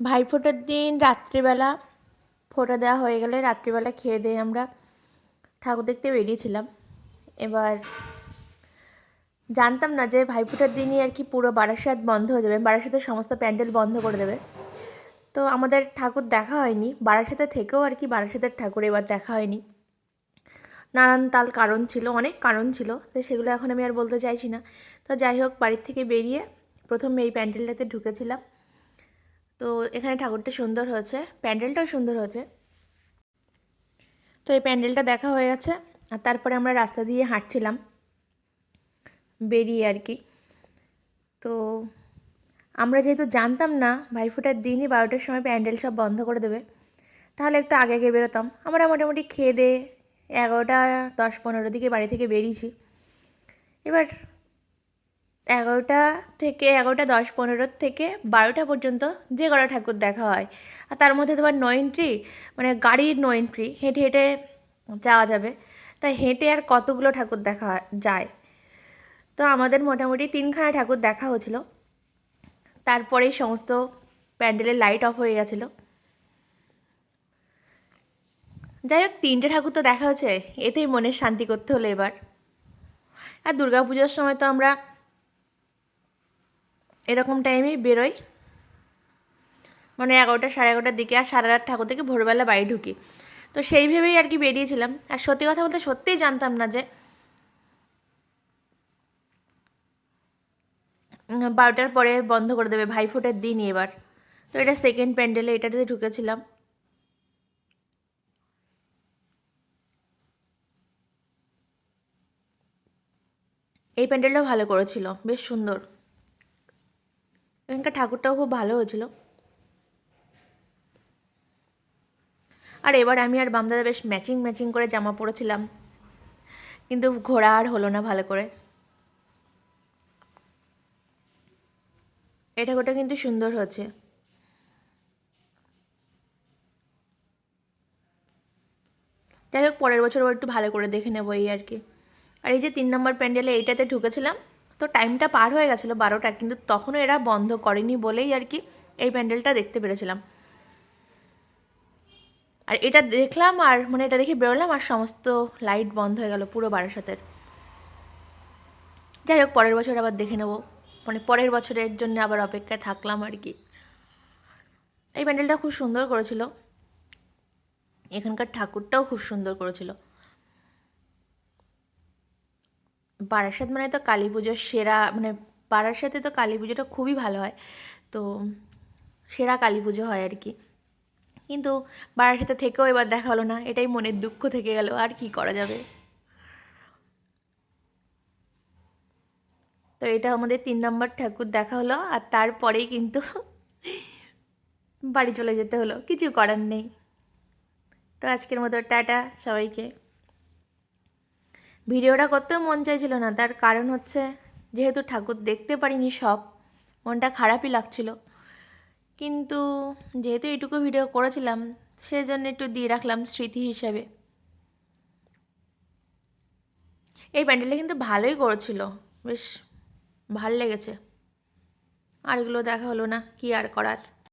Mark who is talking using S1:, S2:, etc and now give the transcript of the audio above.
S1: ভাইফোঁটার দিন, রাত্রিবেলা ফোঁটা দেওয়া হয়ে গেলে রাত্রিবেলা খেয়ে দিয়ে আমরা ঠাকুর দেখতে বেরিয়েছিলাম এবার জানতাম না যে ভাইফোঁটার দিনই আর কি পুরো বারাসাত বন্ধ হয়ে যাবে, বারাসাতের সমস্ত প্যান্ডেল বন্ধ করে দেবে। তো আমাদের ঠাকুর দেখা হয়নি, বারাসাতে থেকেও আর কি বারাসাতের ঠাকুর এবার দেখা হয়নি। নানান তাল কারণ ছিল, অনেক কারণ ছিল, তো সেগুলো এখন আমি আর বলতে চাইছি না। তো যাই হোক, বাড়ির থেকে বেরিয়ে প্রথমে এই প্যান্ডেলটাতে ঢুকেছিলাম। তো এখানে ঠাকুরটা সুন্দর হয়েছে, প্যান্ডেলটাও সুন্দর হয়েছে। তো এই প্যান্ডেলটা দেখা হয়ে গেছে, আর তারপরে আমরা রাস্তা দিয়ে হাঁটছিলাম, বেরিয়ে আর কি। তো আমরা যেহেতু জানতাম না ভাইফোঁটার দিনই বারোটার সময় প্যান্ডেল সব বন্ধ করে দেবে, তাহলে একটু আগে আগে বেরোতাম। আমরা মোটামুটি খেয়ে দিয়ে এগারোটা দশ পনেরো দিকে বাড়ি থেকে বেরিয়েছি। এবার এগারোটা থেকে এগারোটা দশ পনেরো থেকে বারোটা পর্যন্ত যে কটা ঠাকুর দেখা হয়। আর তার মধ্যে তোমার নো এন্ট্রি মানে গাড়ির নো এন্ট্রি হেঁটে হেঁটে যাওয়া যাবে। তাই হেঁটে আর কতগুলো ঠাকুর দেখা যায়? তো আমাদের মোটামুটি তিনখানা ঠাকুর দেখা হয়েছিল। তারপরেই সমস্ত প্যান্ডেলের লাইট অফ হয়ে গেছিল। যাই হোক, তিনটে ঠাকুর তো দেখা হচ্ছে এতেই মনের শান্তি করতে হলো এবার। আর দুর্গাপুজোর সময় তো আমরা এরকম টাইমেই বেরোই। মানে এগারোটা, সাড়ে এগারোটার দিকে আর সাড়ে আট ঠাকুর থেকে ভোরবেলা বাড়ি ঢুকি। তো সেই ভেবেই আর কি বেরিয়েছিলাম। আর সত্যি কথা বলতে সত্যিই জানতাম না যে বারোটার পরে বন্ধ করে দেবে ভাইফোঁটার দিন এবার। তো এটা সেকেন্ড প্যান্ডেলে এটাতে ঢুকেছিলাম। এই প্যান্ডেলটাও ভালো করেছিল, বেশ সুন্দর। এখানকার ঠাকুরটাও খুব ভালো হয়েছিল। আর এবার আমি আর বামদাদা বেশ ম্যাচিং ম্যাচিং করে জামা পরেছিলাম। কিন্তু ঘোরা আর হলো না ভালো করে। এই ঠাকুরটা কিন্তু সুন্দর হয়েছে। যাই হোক, পরের বছর একটু ভালো করে দেখে নেব এই আর কি। আর এই যে তিন নম্বর প্যান্ডেলে এইটাতে ঢুকেছিলাম তো টাইমটা পার হয়ে গেছিল বারোটা, কিন্তু তখনও এরা বন্ধ করেনি বলেই আর কি এই প্যান্ডেলটা দেখতে পেরেছিলাম। আর এটা দেখলাম আর মানে এটা দেখে বেরোলাম আর সমস্ত লাইট বন্ধ হয়ে গেল পুরো বারাসাতের। যাই হোক, পরের বছর আবার দেখে নেব। মানে পরের বছরের জন্য আবার অপেক্ষায় থাকলাম আর কি। এই প্যান্ডেলটা খুব সুন্দর করেছিল। এখানকার ঠাকুরটাও খুব সুন্দর করেছিল। বারাসাত মানে তো কালী পুজোর সেরা মানে বারাসাতে তো কালী পুজোটা খুবই ভালো হয়। তো সেরা কালী পুজো হয় আর কি। কিন্তু বারাসাতে থেকেও এবার দেখা হলো না, এটাই মনের দুঃখ থেকে গেল, আর কি করা যাবে? তো এটা আমাদের তিন নম্বর ঠাকুর দেখা হলো, আর তারপরেই কিন্তু বাড়ি চলে যেতে হলো, কিছু করার নেই। তো আজকের মতো টাটা সবাইকে। ভিডিওটা করতেও মন চাইছিল না। তার কারণ হচ্ছে, যেহেতু ঠাকুর দেখতে পারিনি সব, মনটা খারাপই লাগছিল। কিন্তু যেহেতু এইটুকু ভিডিও করেছিলাম সেই জন্য একটু দিয়ে রাখলাম স্মৃতি হিসাবে। এই প্যান্ডেলটা কিন্তু ভালোই করেছিল। বেশ ভালো লেগেছে। আর এগুলো দেখা হলো না, কি আর করার?